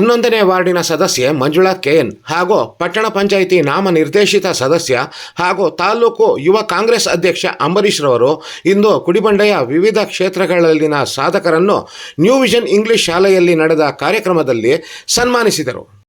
ಹನ್ನೊಂದನೇ ವಾರ್ಡಿನ ಸದಸ್ಯೆ ಮಂಜುಳಾ ಕೆಎನ್ ಹಾಗೂ ಪಟ್ಟಣ ಪಂಚಾಯಿತಿ ನಾಮನಿರ್ದೇಶಿತ ಸದಸ್ಯ ಹಾಗೂ ತಾಲೂಕು ಯುವ ಕಾಂಗ್ರೆಸ್ ಅಧ್ಯಕ್ಷ ಅಂಬರೀಶ್ ರವರು ಇಂದು ಕುಡಿಬಂಡೆಯ ವಿವಿಧ ಕ್ಷೇತ್ರಗಳಲ್ಲಿನ ಸಾಧಕರನ್ನು ನ್ಯೂ ವಿಷನ್ ಇಂಗ್ಲಿಷ್ ಶಾಲೆಯಲ್ಲಿ ನಡೆದ ಕಾರ್ಯಕ್ರಮದಲ್ಲಿ ಸನ್ಮಾನಿಸಿದರು.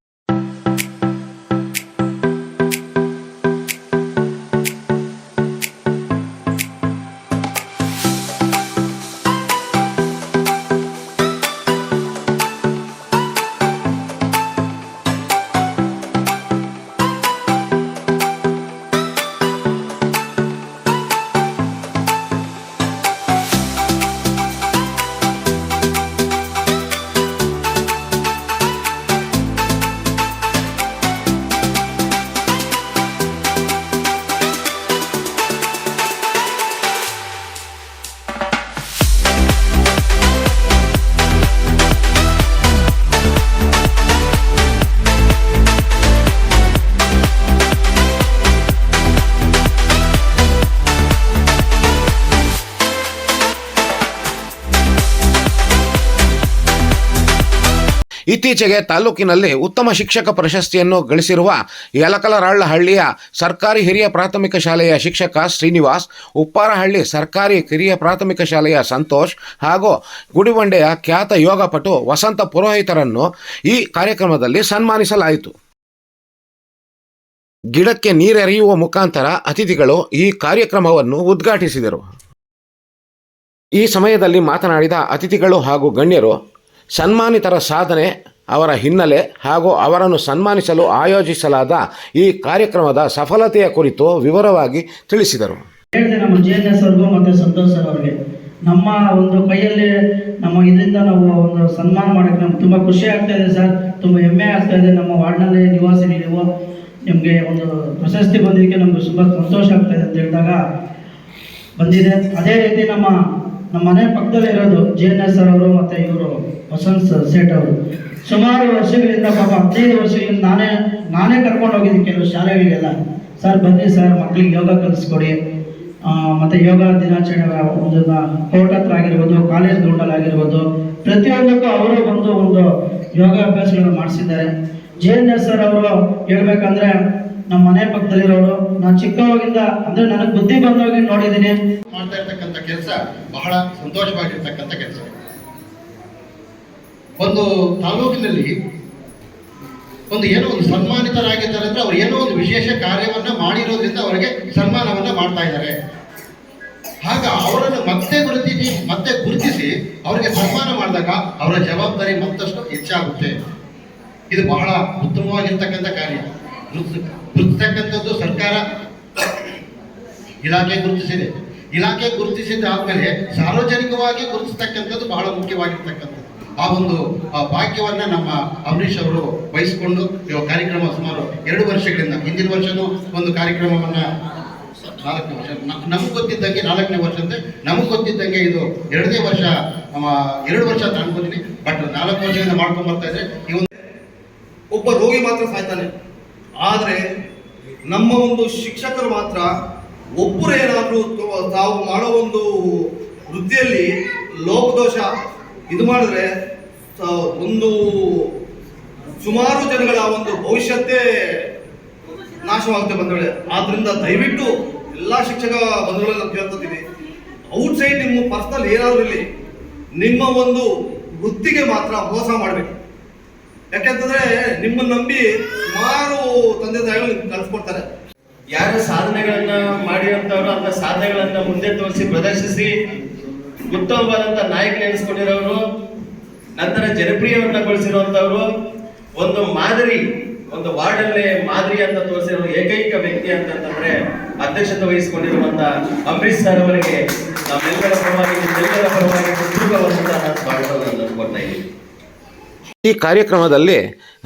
ಇತ್ತೀಚೆಗೆ ತಾಲೂಕಿನಲ್ಲಿ ಉತ್ತಮ ಶಿಕ್ಷಕ ಪ್ರಶಸ್ತಿಯನ್ನು ಗಳಿಸಿರುವ ಯಲಕಲರಾಳ್ಳಹಳ್ಳಿಯ ಸರ್ಕಾರಿ ಹಿರಿಯ ಪ್ರಾಥಮಿಕ ಶಾಲೆಯ ಶಿಕ್ಷಕ ಶ್ರೀನಿವಾಸ್, ಉಪ್ಪಾರಹಳ್ಳಿ ಸರ್ಕಾರಿ ಕಿರಿಯ ಪ್ರಾಥಮಿಕ ಶಾಲೆಯ ಸಂತೋಷ್ ಹಾಗೂ ಗುಡಿಬಂಡೆಯ ಖ್ಯಾತ ಯೋಗಪಟು ವಸಂತ ಪುರೋಹಿತರನ್ನು ಈ ಕಾರ್ಯಕ್ರಮದಲ್ಲಿ ಸನ್ಮಾನಿಸಲಾಯಿತು. ಗಿಡಕ್ಕೆ ನೀರೆರೆಯುವ ಮುಖಾಂತರ ಅತಿಥಿಗಳು ಈ ಕಾರ್ಯಕ್ರಮವನ್ನು ಉದ್ಘಾಟಿಸಿದರು. ಈ ಸಮಯದಲ್ಲಿ ಮಾತನಾಡಿದ ಅತಿಥಿಗಳು ಹಾಗೂ ಗಣ್ಯರು ಸನ್ಮಾನಿತರ ಸಾಧನೆ ಅವರ ಹಿನ್ನೆಲೆ ಹಾಗೂ ಅವರನ್ನು ಸನ್ಮಾನಿಸಲು ಆಯೋಜಿಸಲಾದ ಈ ಕಾರ್ಯಕ್ರಮದ ಸಫಲತೆಯ ಕುರಿತು ವಿವರವಾಗಿ ತಿಳಿಸಿದರು. ನಮ್ಮ ಮತ್ತು ಸಂತೋಷ್ ಸರ್ ಅವರಿಗೆ. ನಮ್ಮ ಒಂದು ಕೈಯಲ್ಲಿ ನಮ್ಮ ಇದರಿಂದ ನಾವು ಒಂದು ಸನ್ಮಾನ ಮಾಡಕ್ಕೆ ನಮ್ಗೆ ತುಂಬ ಖುಷಿ ಆಗ್ತಾ ಇದೆ ಸರ್. ತುಂಬ ಹೆಮ್ಮೆ ಆಗ್ತಾ ಇದೆ. ನಮ್ಮ ವಾರ್ಡ್ನಲ್ಲಿ ನಿವಾಸಿ ನೀವು. ನಿಮಗೆ ಒಂದು ಪ್ರಶಸ್ತಿ ಬಂದಿದ್ದಕ್ಕೆ ನಮ್ಗೆ ತುಂಬ ಸಂತೋಷ ಆಗ್ತಾ ಇದೆ ಅಂತ ಹೇಳಿದಾಗ ಬಂದಿದೆ. ಅದೇ ರೀತಿ ನಮ್ಮ ನಮ್ಮ ಮನೆ ಪಕ್ಕದಲ್ಲಿ ಇರೋದು ಜೆ ಸರ್ ಅವರು ಮತ್ತು ಇವರು. ವಸಂತ್ ಸೇಠ್ ಅವರು. ಸುಮಾರು ವರ್ಷಗಳಿಂದ ಪಾಪ ಹದಿನೈದು ವರ್ಷಗಳಿಂದ ನಾನೇ ನಾನೇ ಕರ್ಕೊಂಡು ಹೋಗಿದ್ದೀನಿ ಕೆಲವು ಶಾಲೆಗಳಿಗೆಲ್ಲ. ಸರ್ ಬನ್ನಿ ಸರ್ ಮಕ್ಕಳಿಗೆ ಯೋಗ ಕಲಿಸ್ಕೊಡಿ. ಮತ್ತು ಯೋಗ ದಿನಾಚರಣೆ ಒಂದು ಕೋರ್ಟ್ ಹತ್ರ ಆಗಿರ್ಬೋದು, ಕಾಲೇಜ್ ಗ್ರೌಂಡಲ್ಲಿ ಆಗಿರ್ಬೋದು, ಪ್ರತಿಯೊಂದಕ್ಕೂ ಅವರು ಬಂದು ಒಂದು ಯೋಗಾಭ್ಯಾಸಗಳನ್ನ ಮಾಡಿಸಿದ್ದಾರೆ. ಜೆ ಎನ್ ಎಸ್ ಸರ್ ಅವರು ಹೇಳ್ಬೇಕಂದ್ರೆ ನಮ್ಮ ಮನೆ ಪಕ್ಕದಲ್ಲಿರೋರು, ನಾನು ಚಿಕ್ಕವಾಗಿಂದ, ಅಂದ್ರೆ ನನಗೆ ಬುದ್ಧಿ ಬಂದೋಗಿ ನೋಡಿದ್ದೀನಿ. ಮಾಡ್ತಾ ಇರ್ತಕ್ಕಂಥ ಕೆಲಸ ಬಹಳ ಸಂತೋಷವಾಗಿರ್ತಕ್ಕಂಥ ಕೆಲಸ. ಒಂದು ತಾಲೂಕಿನಲ್ಲಿ ಒಂದು ಏನೋ ಒಂದು ಸನ್ಮಾನಿತರಾಗಿದ್ದಾರೆ ಅಂದ್ರೆ ಅವ್ರು ಏನೋ ಒಂದು ವಿಶೇಷ ಕಾರ್ಯವನ್ನ ಮಾಡಿರೋದ್ರಿಂದ ಅವರಿಗೆ ಸನ್ಮಾನವನ್ನ ಮಾಡ್ತಾ ಇದ್ದಾರೆ. ಆಗ ಅವರನ್ನು ಮತ್ತೆ ಗುರುತಿಸಿ ಮತ್ತೆ ಗುರುತಿಸಿ ಅವರಿಗೆ ಸನ್ಮಾನ ಮಾಡಿದಾಗ ಅವರ ಜವಾಬ್ದಾರಿ ಮತ್ತಷ್ಟು ಹೆಚ್ಚಾಗುತ್ತೆ. ಇದು ಬಹಳ ಉತ್ತಮವಾಗಿರ್ತಕ್ಕಂಥ ಕಾರ್ಯ. ಗುರುತಿಸ್- ಗುರುತಿಸ್ತಕ್ಕಂಥದ್ದು ಸರ್ಕಾರ ಇಲಾಖೆ ಗುರುತಿಸಿದೆ. ಇಲಾಖೆ ಗುರುತಿಸಿದ್ದಾದ್ಮೇಲೆ ಸಾರ್ವಜನಿಕವಾಗಿ ಗುರುತಿಸ್ತಕ್ಕಂಥದ್ದು ಬಹಳ ಮುಖ್ಯವಾಗಿರ್ತಕ್ಕಂಥದ್ದು. ಆ ಒಂದು ಭಾಗ್ಯವನ್ನ ನಮ್ಮ ಅಂಬರೀಷ್ ಅವರು ವಹಿಸಿಕೊಂಡು ಕಾರ್ಯಕ್ರಮ ಸುಮಾರು ಎರಡು ವರ್ಷಗಳಿಂದ, ಹಿಂದಿನ ವರ್ಷನೂ ಒಂದು ಕಾರ್ಯಕ್ರಮವನ್ನ ನಾಲ್ಕನೇ ವರ್ಷ ನಮ್ಗೆ ಗೊತ್ತಿದ್ದಂಗೆ ನಾಲ್ಕನೇ ವರ್ಷ ಅಂತ ನಮಗೆ ಗೊತ್ತಿದ್ದಂಗೆ ಇದು ಎರಡನೇ ವರ್ಷ ಎರಡು ವರ್ಷ ಅಂತ ಅನ್ಕೋತೀನಿ. ಬಟ್ ನಾಲ್ಕು ವರ್ಷದಿಂದ ಮಾಡ್ಕೊಂಡು ಬರ್ತಾ ಇದ್ರೆ ಈ ಒಂದು ಒಬ್ಬ ರೋಗಿ ಮಾತ್ರ ಸಾಯ್ತಾನೆ. ಆದರೆ ನಮ್ಮ ಒಂದು ಶಿಕ್ಷಕರು ಮಾತ್ರ ಒಬ್ಬರು ಏನಾದರೂ ತಾವು ಮಾಡೋ ಒಂದು ವೃತ್ತಿಯಲ್ಲಿ ಲೋಪದೋಷ ಇದು ಮಾಡಿದ್ರೆ ಒಂದು ಸುಮಾರು ಜನಗಳ ಒಂದು ಭವಿಷ್ಯತ್ತೇ ನಾಶವಾಗುತ್ತೆ ಬಂಧುಗಳೇ ಆದ್ರಿಂದ ದಯವಿಟ್ಟು ಎಲ್ಲ ಶಿಕ್ಷಕ ಬಂಧುಗಳನ್ನು ಕೇಳ್ತಿದ್ದೀನಿ. ಔಟ್ಸೈಡ್ ನಿಮ್ಮ ಪರ್ಸನಲ್ ಏನಾದರೂ ಇರಲಿ. ನಿಮ್ಮ ಒಂದು ವೃತ್ತಿಗೆ ಮಾತ್ರ ಮೋಸ ಮಾಡಬೇಕು. ಯಾಕೆಂತಂದ್ರೆ ನಿಮ್ಮನ್ನ ನಂಬಿ ಸುಮಾರು ತಂದೆ ತಾಯಿಗಳು ಕಲ್ಸ್ಕೊಡ್ತಾರೆ ಯಾರ ಯಾರು ಸಾಧನೆಗಳನ್ನ ಮಾಡಿರುವಂತವ್ರು ಅಂತ ಸಾಧನೆಗಳನ್ನ ಮುಂದೆ ತೋರಿಸಿ ಪ್ರದರ್ಶಿಸಿ, ಉತ್ತಮವಾದಂತ ನಾಯಕ ನೆನೆಸ್ಕೊಂಡಿರೋರು ನಂತರ ಜನಪ್ರಿಯವನ್ನಗೊಳಿಸಿರುವಂತವ್ರು ಒಂದು ಮಾದರಿ, ಒಂದು ವಾರ್ಡಲ್ಲೇ ಮಾದರಿ ಅಂತ ತೋರಿಸಿರೋ ಏಕೈಕ ವ್ಯಕ್ತಿ ಅಂತಂದ್ರೆ ಅಧ್ಯಕ್ಷತೆ ವಹಿಸಿಕೊಂಡಿರುವಂತ ಅಂಬರೀಶ್ ಸರ್ ಅವರಿಗೆ ನಿಮ್ಮೆಲ್ಲರ ಈ ಕಾರ್ಯಕ್ರಮದಲ್ಲಿ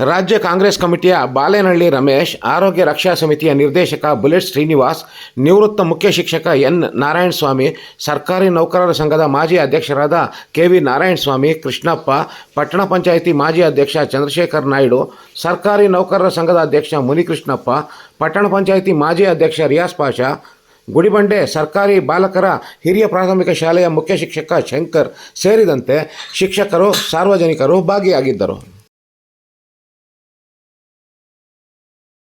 ರಾಜ್ಯ ಕಾಂಗ್ರೆಸ್ ಕಮಿಟಿಯ ಬಾಲೇನಹಳ್ಳಿ ರಮೇಶ್, ಆರೋಗ್ಯ ರಕ್ಷಾ ಸಮಿತಿಯ ನಿರ್ದೇಶಕ ಬುಲೆಟ್ ಶ್ರೀನಿವಾಸ್, ನಿವೃತ್ತ ಮುಖ್ಯ ಶಿಕ್ಷಕ ಎನ್ ನಾರಾಯಣಸ್ವಾಮಿ, ಸರ್ಕಾರಿ ನೌಕರರ ಸಂಘದ ಮಾಜಿ ಅಧ್ಯಕ್ಷರಾದ ಕೆ ವಿ ನಾರಾಯಣಸ್ವಾಮಿ, ಕೃಷ್ಣಪ್ಪ, ಪಟ್ಟಣ ಪಂಚಾಯಿತಿ ಮಾಜಿ ಅಧ್ಯಕ್ಷ ಚಂದ್ರಶೇಖರ್ ನಾಯ್ಡು, ಸರ್ಕಾರಿ ನೌಕರರ ಸಂಘದ ಅಧ್ಯಕ್ಷ ಮುನಿಕೃಷ್ಣಪ್ಪ, ಪಟ್ಟಣ ಪಂಚಾಯಿತಿ ಮಾಜಿ ಅಧ್ಯಕ್ಷ ರಿಯಾಸ್ ಪಾಷಾ ಗುಡಿಬಂಡೆ ಸರ್ಕಾರಿ ಬಾಲಕರ ಹಿರಿಯ ಪ್ರಾಥಮಿಕ ಶಾಲೆಯ ಮುಖ್ಯ ಶಿಕ್ಷಕ ಶಂಕರ್ ಸೇರಿದಂತೆ ಶಿಕ್ಷಕರು ಸಾರ್ವಜನಿಕರು ಭಾಗಿಯಾಗಿದ್ದರು.